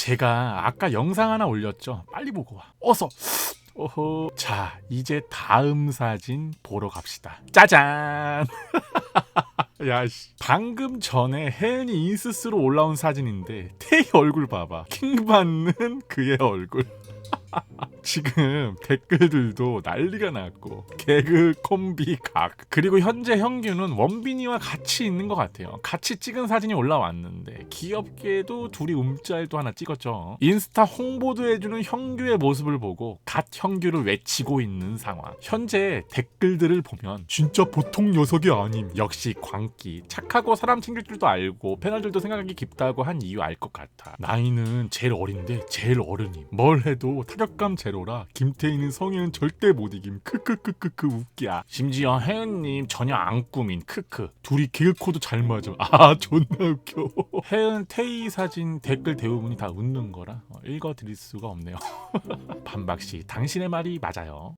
제가 아까 영상 하나 올렸죠. 빨리 보고 와. 어서. 오호. 자, 이제 다음 사진 보러 갑시다. 짜잔. 야, 씨. 방금 전에 혜은이 인스스로 올라온 사진인데 태희 얼굴 봐봐. 킹 받는 그의 얼굴. 지금 댓글들도 난리가 났고 개그 콤비 각. 그리고 현재 형규는 원빈이와 같이 있는 것 같아요. 같이 찍은 사진이 올라왔는데 귀엽게도 둘이 움짤도 하나 찍었죠. 인스타 홍보도 해주는 형규의 모습을 보고 갓 형규를 외치고 있는 상황. 현재 댓글들을 보면 진짜 보통 녀석이 아님. 역시 광기. 착하고 사람 챙길 줄도 알고 패널들도 생각이 깊다고 한 이유 알 것 같아. 나이는 제일 어린데 제일 어른임. 뭘 해도 타격감 제로 라 김태희는 성희는 절대 못 이김. 크크크크크 웃기야. 심지어 혜은님 전혀 안 꾸민. 크크. 둘이 개그 코드 잘 맞아 아 존나 웃겨. 혜은 태희 사진 댓글 대부분이 다 웃는 거라 어, 읽어드릴 수가 없네요. 반박씨 당신의 말이 맞아요